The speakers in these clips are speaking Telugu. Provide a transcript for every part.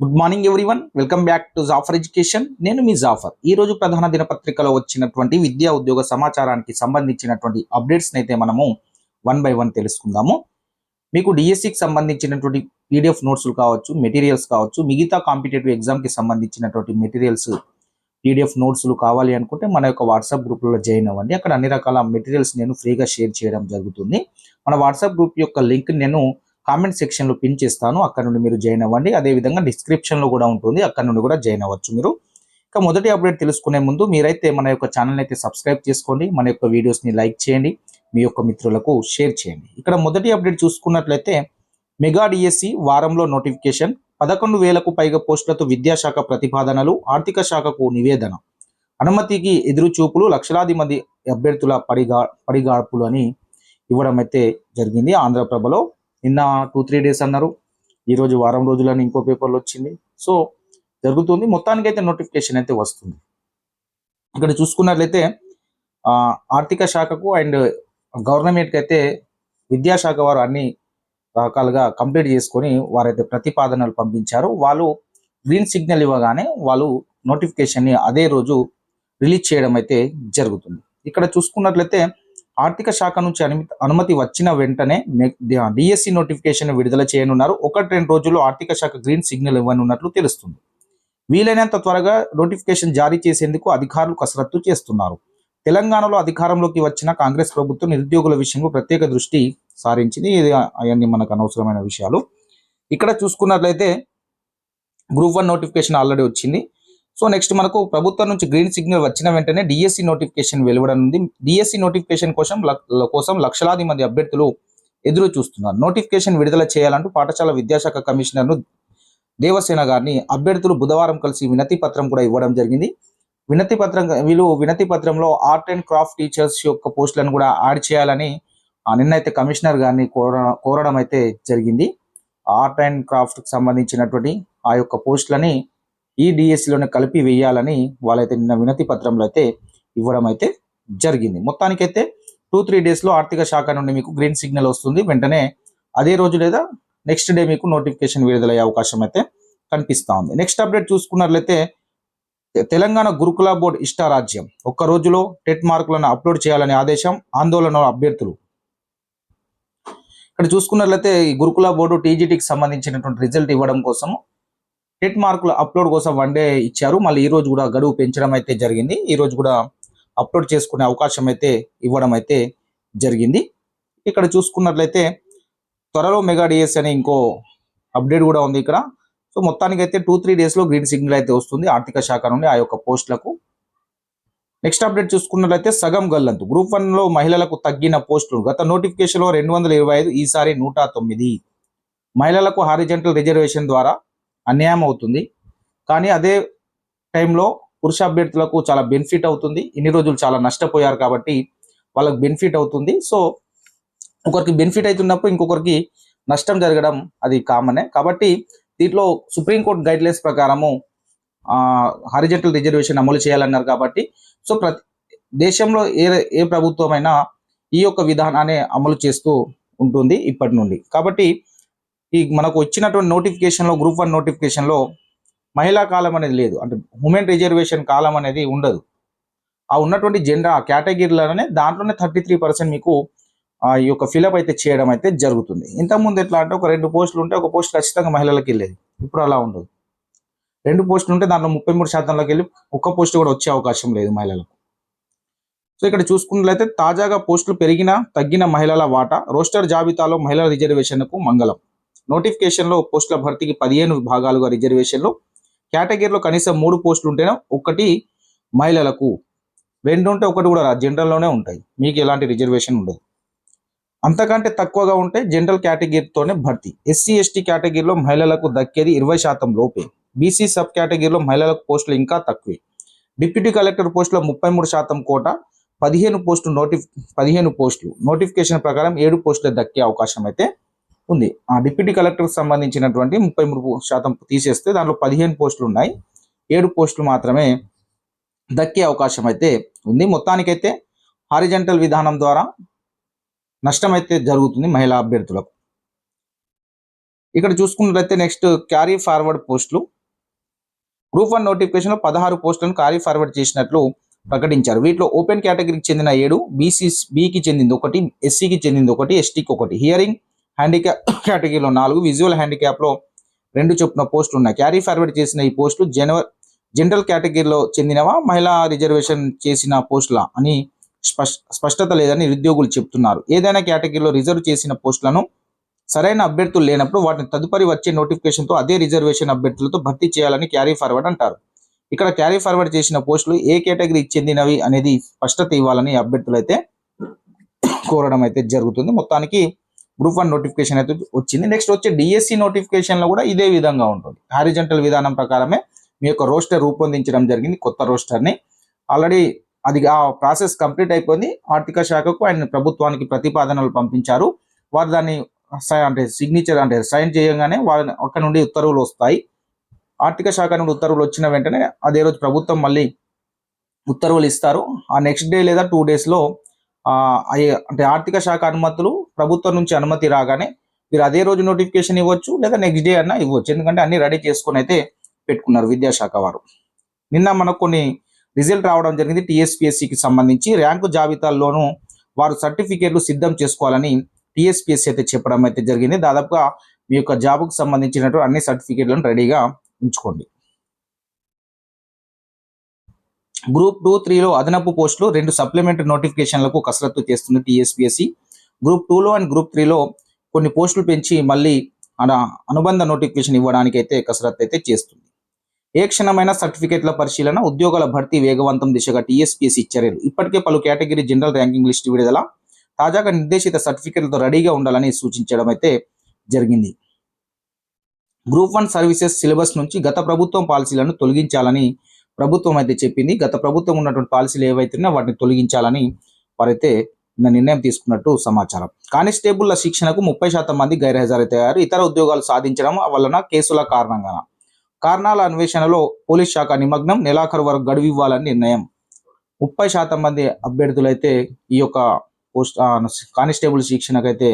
Good morning everyone welcome back to Jafar education నేను మీ జాఫర్ ఈ రోజు ప్రధాన దినపత్రికలో వచ్చినటువంటి విద్యా ఉద్యోగ సమాచారానికి సంబంధించినటువంటి అప్డేట్స్ అయితే మనము వన్ బై వన్ తెలుసుకుందాము. మీకు డిఎస్సికి సంబంధించినటువంటి పీడిఎఫ్ నోట్స్లు కావచ్చు మెటీరియల్స్ కావచ్చు మిగతా కాంపిటేటివ్ ఎగ్జామ్కి సంబంధించినటువంటి మెటీరియల్స్ పీడిఎఫ్ నోట్స్లు కావాలి అనుకుంటే మన యొక్క వాట్సాప్ గ్రూప్లో జాయిన్ అవ్వండి. అక్కడ అన్ని రకాల మెటీరియల్స్ నేను ఫ్రీగా షేర్ చేయడం జరుగుతుంది. మన వాట్సాప్ గ్రూప్ యొక్క లింక్ నేను కామెంట్ సెక్షన్లో పిన్ చేస్తాను. అక్కడ నుండి మీరు జాయిన్ అవ్వండి. అదే విధంగా డిస్క్రిప్షన్లో కూడా ఉంటుంది. అక్కడ నుండి కూడా జాయిన్ అవ్వచ్చు మీరు. ఇక మొదటి అప్డేట్ తెలుసుకునే ముందు మీరైతే మన యొక్క ఛానల్ అయితే సబ్స్క్రైబ్ చేసుకోండి. మన యొక్క వీడియోస్ని లైక్ చేయండి. మీ యొక్క మిత్రులకు షేర్ చేయండి. ఇక్కడ మొదటి అప్డేట్ చూసుకున్నట్లయితే మెగా డిఎస్సి వారంలో నోటిఫికేషన్ పదకొండు వేలకు పైగా పోస్టులతో విద్యాశాఖ ప్రతిపాదనలు ఆర్థిక శాఖకు నివేదన. అనుమతికి ఎదురు చూపులు లక్షలాది మంది అభ్యర్థుల పడిగా పడిగాడుపులు అని ఇవ్వడం అయితే జరిగింది ఆంధ్రప్రభలో. నిన్న టూ త్రీ డేస్ అన్నారు. ఈరోజు వారం రోజులని ఇంకో పేపర్లో వచ్చింది. సో జరుగుతుంది. మొత్తానికి అయితే నోటిఫికేషన్ అయితే వస్తుంది. ఇక్కడ చూసుకున్నట్లయితే ఆర్థిక శాఖకు అండ్ గవర్నమెంట్కి అయితే విద్యాశాఖ వారు అన్ని రకాలుగా కంప్లీట్ చేసుకొని వారైతే ప్రతిపాదనలు పంపించారు. వాళ్ళు గ్రీన్ సిగ్నల్ ఇవ్వగానే వాళ్ళు నోటిఫికేషన్ని అదే రోజు రిలీజ్ చేయడం అయితే జరుగుతుంది. ఇక్కడ చూసుకున్నట్లయితే ఆర్థిక శాఖ నుంచి అనుమతి అనుమతి వచ్చిన వెంటనే డిఎస్సి నోటిఫికేషన్ విడుదల చేయనున్నారు. ఒకటి రెండు రోజుల్లో ఆర్థిక శాఖ గ్రీన్ సిగ్నల్ ఇవ్వనున్నట్లు తెలుస్తుంది. వీలైనంత త్వరగా నోటిఫికేషన్ జారీ చేసేందుకు అధికారులు కసరత్తు చేస్తున్నారు. తెలంగాణలో అధికారంలోకి వచ్చిన కాంగ్రెస్ ప్రభుత్వం నిరుద్యోగుల విషయంలో ప్రత్యేక దృష్టి సారించింది. ఇది అవన్నీ మనకు అనవసరమైన విషయాలు. ఇక్కడ చూసుకున్నట్లయితే గ్రూప్ వన్ నోటిఫికేషన్ ఆల్రెడీ వచ్చింది. సో నెక్స్ట్ మనకు ప్రభుత్వం నుంచి గ్రీన్ సిగ్నల్ వచ్చిన వెంటనే డిఎస్సి నోటిఫికేషన్ వెలువడనుంది డిఎస్సి నోటిఫికేషన్ కోసం కోసం లక్షలాది మంది అభ్యర్థులు ఎదురు చూస్తున్నారు. నోటిఫికేషన్ విడుదల చేయాలంటూ పాఠశాల విద్యాశాఖ కమిషనర్ను దేవసేన గారిని అభ్యర్థులు బుధవారం కలిసి వినతి పత్రం కూడా ఇవ్వడం జరిగింది. వినతి పత్రం వీళ్ళు వినతి పత్రంలో ఆర్ట్ అండ్ క్రాఫ్ట్ టీచర్స్ యొక్క పోస్టులను కూడా యాడ్ చేయాలని ఆ, నిన్నైతే కమిషనర్ గారిని కోర కోరడం అయితే జరిగింది. ఆర్ట్ అండ్ క్రాఫ్ట్కి సంబంధించినటువంటి ఆ యొక్క పోస్టులని ఈ డిఎస్సిలోనే కలిపి వేయాలని వాళ్ళైతే నిన్న వినతి పత్రంలో అయితే ఇవ్వడం అయితే జరిగింది. మొత్తానికైతే టూ త్రీ డేస్లో ఆర్థిక శాఖ నుండి మీకు గ్రీన్ సిగ్నల్ వస్తుంది. వెంటనే అదే రోజు లేదా నెక్స్ట్ డే మీకు నోటిఫికేషన్ విడుదలయ్యే అవకాశం అయితే కనిపిస్తూ ఉంది. నెక్స్ట్ అప్డేట్ చూసుకున్నట్లయితే తెలంగాణ గురుకుల బోర్డు ఇష్టారాజ్యం. ఒక్క రోజులో టెట్ మార్కులను అప్లోడ్ చేయాలనే ఆదేశం ఆందోళన అభ్యర్థులు. ఇక్కడ చూసుకున్నట్లయితే ఈ గురుకుల బోర్డు టీజీటీకి సంబంధించినటువంటి రిజల్ట్ ఇవ్వడం కోసం టెట్ మార్కుల అప్లోడ్ కోసం వన్ డే ఇచ్చారు. మళ్ళీ ఈ రోజు కూడా గడువు పెంచడం అయితే జరిగింది. ఈ రోజు కూడా అప్లోడ్ చేసుకునే అవకాశం అయితే ఇవ్వడం అయితే జరిగింది. ఇక్కడ చూసుకున్నట్లయితే త్వరలో మెగా డిఎస్ అనే ఇంకో అప్డేట్ కూడా ఉంది ఇక్కడ. సో మొత్తానికి అయితే టూ త్రీ డేస్లో గ్రీన్ సిగ్నల్ అయితే వస్తుంది ఆర్థిక శాఖ నుండి ఆ యొక్క పోస్టులకు. నెక్స్ట్ అప్డేట్ చూసుకున్నట్లయితే సగం గల్లంతు. గ్రూప్ వన్లో మహిళలకు తగ్గిన పోస్టులు. గత నోటిఫికేషన్లో రెండు వందల ఇరవై ఐదు ఈసారి నూట తొమ్మిది. మహిళలకు హారిజెంటల్ రిజర్వేషన్ ద్వారా అన్యాయం అవుతుంది. కానీ అదే టైంలో పురుష అభ్యర్థులకు చాలా బెనిఫిట్ అవుతుంది. ఇన్ని రోజులు చాలా నష్టపోయారు కాబట్టి వాళ్ళకి బెనిఫిట్ అవుతుంది. సో ఒకరికి బెనిఫిట్ అవుతున్నప్పుడు ఇంకొకరికి నష్టం జరగడం అది కామనే. కాబట్టి దీంట్లో సుప్రీంకోర్టు గైడ్ లైన్స్ ప్రకారము హారిజెంటల్ రిజర్వేషన్ అమలు చేయాలన్నారు కాబట్టి సో ప్రతి దేశంలో ఏ ఏ ప్రభుత్వమైనా ఈ యొక్క విధానాన్ని అమలు చేస్తూ ఉంటుంది ఇప్పటి నుండి. కాబట్టి ఈ మనకు వచ్చినటువంటి నోటిఫికేషన్లో గ్రూప్ వన్ నోటిఫికేషన్లో మహిళా కాలం అనేది లేదు. అంటే ఉమెన్ రిజర్వేషన్ కాలం అనేది ఉండదు. ఆ ఉన్నటువంటి జెండా ఆ కేటగిరీలోనే దాంట్లోనే థర్టీ త్రీ పర్సెంట్ మీకు ఆ ఈ యొక్క ఫిలప్ అయితే చేయడం అయితే జరుగుతుంది. ఇంతకుముందు ఎట్లా అంటే ఒక రెండు పోస్టులు ఉంటే ఒక పోస్ట్ ఖచ్చితంగా మహిళలకు వెళ్ళేది. ఇప్పుడు అలా ఉండదు. రెండు పోస్టులు ఉంటే దాంట్లో ముప్పై మూడు శాతంలోకి వెళ్ళి ఒక్క పోస్ట్ కూడా వచ్చే అవకాశం లేదు మహిళలకు. సో ఇక్కడ చూసుకున్నట్లయితే తాజాగా పోస్టులు పెరిగిన తగ్గిన మహిళల వాటా రోస్టర్ జాబితాలో మహిళల రిజర్వేషన్కు మంగళం. నోటిఫికేషన్లో పోస్టుల భర్తీకి పదిహేను విభాగాలుగా రిజర్వేషన్లు. కేటగిరీలో కనీసం మూడు పోస్టులు ఉంటేనే ఒకటి మహిళలకు రెండు ఉంటే ఒకటి కూడా రా- జనరల్లోనే ఉంటాయి. మీకు ఎలాంటి రిజర్వేషన్ ఉండదు. అంతకంటే తక్కువగా ఉంటే జనరల్ కేటగిరీతోనే భర్తీ. ఎస్సీ ఎస్టీ కేటగిరీలో మహిళలకు దక్కేది ఇరవై శాతం లోపే. బీసీ సబ్ కేటగిరీలో మహిళలకు పోస్టులు ఇంకా తక్కువే. డిప్యూటీ కలెక్టర్ పోస్టులో ముప్పై మూడు శాతం కోట పదిహేను పోస్టులు నోటిఫ్ పదిహేను పోస్టులు. నోటిఫికేషన్ ప్రకారం ఏడు పోస్టులు దక్కే అవకాశం అయితే ఉంది. ఆ డిప్యూటీ కలెక్టర్ సంబంధించినటువంటి ముప్పై మూడు శాతం తీసేస్తే దాంట్లో పదిహేను పోస్టులు ఉన్నాయి. ఏడు పోస్టులు మాత్రమే దక్కే అవకాశం అయితే ఉంది. మొత్తానికైతే హారిజెంటల్ విధానం ద్వారా నష్టం అయితే జరుగుతుంది మహిళా అభ్యర్థులకు. ఇక్కడ చూసుకున్నట్లయితే నెక్స్ట్ క్యారీ ఫార్వర్డ్ పోస్టులు. గ్రూప్ వన్ నోటిఫికేషన్లో పదహారు పోస్టులను క్యారీ ఫార్వర్డ్ చేసినట్లు ప్రకటించారు. వీటిలో ఓపెన్ కేటగిరీకి చెందిన ఏడు బీసీ బీకి చెందింది ఒకటి ఎస్సీకి చెందింది ఒకటి ఎస్టీకి ఒకటి. హియరింగ్ హ్యాండిక్యాప్ కేటగిరీలో నాలుగు విజువల్ హ్యాండిక్యాప్లో రెండు చొప్పున పోస్టులు ఉన్నాయి. క్యారీ ఫార్వర్డ్ చేసిన ఈ పోస్టులు జనవరి జనరల్ కేటగిరీలో చెందినవా మహిళా రిజర్వేషన్ చేసిన పోస్టులా అని స్పష్టత లేదని నిరుద్యోగులు చెప్తున్నారు. ఏదైనా కేటగిరీలో రిజర్వ్ చేసిన పోస్టులను సరైన అభ్యర్థులు లేనప్పుడు వాటిని తదుపరి వచ్చే నోటిఫికేషన్తో అదే రిజర్వేషన్ అభ్యర్థులతో భర్తీ చేయాలని క్యారీ ఫార్వర్డ్ అంటారు. ఇక్కడ క్యారీ ఫార్వర్డ్ చేసిన పోస్టులు ఏ కేటగిరీకి చెందినవి అనేది స్పష్టత ఇవ్వాలని అభ్యర్థులు అయితే కోరడం అయితే జరుగుతుంది. మొత్తానికి గ్రూప్ వన్ నోటిఫికేషన్ అయితే వచ్చింది. నెక్స్ట్ వచ్చే డిఎస్సి నోటిఫికేషన్లో కూడా ఇదే విధంగా ఉంటుంది. హారిజంటల్ విధానం ప్రకారమే మీ యొక్క రోస్టర్ రూపొందించడం జరిగింది కొత్త రోస్టర్ని ఆల్రెడీ అది ఆ ప్రాసెస్ కంప్లీట్ అయిపోయింది. ఆర్థిక శాఖకు అండ్ ప్రభుత్వానికి ప్రతిపాదనలు పంపించారు. వారు దాన్ని సై- అంటే సిగ్నేచర్ అంటే సైన్ చేయగానే వాళ్ళ అక్కడ నుండి ఉత్తర్వులు వస్తాయి. ఆర్థిక శాఖ నుండి ఉత్తర్వులు వచ్చిన వెంటనే అదే రోజు ప్రభుత్వం మళ్ళీ ఉత్తర్వులు ఇస్తారు. ఆ నెక్స్ట్ డే లేదా టూ డేస్లో అంటే ఆర్థిక శాఖ అనుమతులు ప్రభుత్వం నుంచి అనుమతి రాగానే మీరు అదే రోజు నోటిఫికేషన్ ఇవ్వచ్చు లేదా నెక్స్ట్ డే అన్నా ఇవ్వచ్చు. ఎందుకంటే అన్ని రెడీ చేసుకొని అయితే పెట్టుకున్నారు విద్యాశాఖ వారు. నిన్న మనకు కొన్ని రిజల్ట్ రావడం జరిగింది టీఎస్పీఎస్సికి సంబంధించి. ర్యాంకు జాబితాల్లోనూ వారు సర్టిఫికేట్లు సిద్ధం చేసుకోవాలని టీఎస్పీఎస్సీ అయితే చెప్పడం అయితే జరిగింది. దాదాపుగా మీ యొక్క జాబ్కు సంబంధించినటువంటి అన్ని సర్టిఫికేట్లను రెడీగా ఉంచుకోండి. గ్రూప్ టూ త్రీలో అదనపు పోస్టులు రెండు సప్లిమెంటరీ నోటిఫికేషన్లకు కసరత్తు చేస్తుంది టీఎస్పీఎస్సీ. గ్రూప్ టూలో అండ్ గ్రూప్ త్రీలో కొన్ని పోస్టులు పెంచి మళ్ళీ అన అనుబంధ నోటిఫికేషన్ ఇవ్వడానికి అయితే కసరత్తు అయితే చేస్తుంది. ఏ క్షణమైన సర్టిఫికేట్ల పరిశీలన ఉద్యోగాల భర్తీ వేగవంతం దిశగా టీఎస్పీఎస్సీ చర్యలు. ఇప్పటికే పలు కేటగిరీ జనరల్ ర్యాంకింగ్ లిస్టు విడుదల తాజాగా నిర్దేశిత సర్టిఫికేట్లతో రెడీగా ఉండాలని సూచించడం అయితే జరిగింది. గ్రూప్ వన్ సర్వీసెస్ సిలబస్ నుంచి గత ప్రభుత్వం పాలసీలను తొలగించాలని ప్రభుత్వం అయితే చెప్పింది. గత ప్రభుత్వం ఉన్నటువంటి పాలసీలు ఏవైతున్నాయో వాటిని తొలగించాలని వారైతే నిన్న నిర్ణయం తీసుకున్నట్టు సమాచారం. కానిస్టేబుల్ల శిక్షణకు ముప్పై శాతం మంది గైర్హాజరైతయ్యారు. ఇతర ఉద్యోగాలు సాధించడం వలన కేసుల కారణంగా కారణాల అన్వేషణలో పోలీస్ శాఖ నిమగ్నం నెలాఖరు వరకు గడువు ఇవ్వాలని నిర్ణయం. ముప్పై శాతం మంది అభ్యర్థులైతే ఈ యొక్క పోస్ట్ కానిస్టేబుల్ శిక్షణకైతే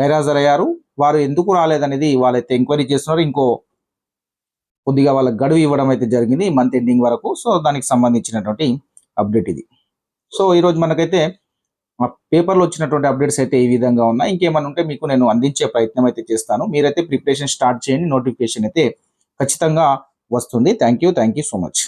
గైర్హాజరయ్యారు. వారు ఎందుకు రాలేదనేది వాళ్ళైతే ఎంక్వైరీ చేస్తున్నారు. ఇంకో కొద్దిగా వాళ్ళకి గడువు ఇవ్వడం అయితే జరిగింది మంత్ ఎండింగ్ వరకు. సో దానికి సంబంధించినటువంటి అప్డేట్ ఇది. సో ఈరోజు మనకైతే పేపర్లో వచ్చినటువంటి అప్డేట్స్ అయితే ఈ విధంగా ఉన్నాయి. ఇంకేమైనా ఉంటే మీకు నేను అందించే ప్రయత్నం అయితే చేస్తాను. మీరైతే ప్రిపరేషన్ స్టార్ట్ చేయండి నోటిఫికేషన్ అయితే ఖచ్చితంగా వస్తుంది. Thank you thank you so much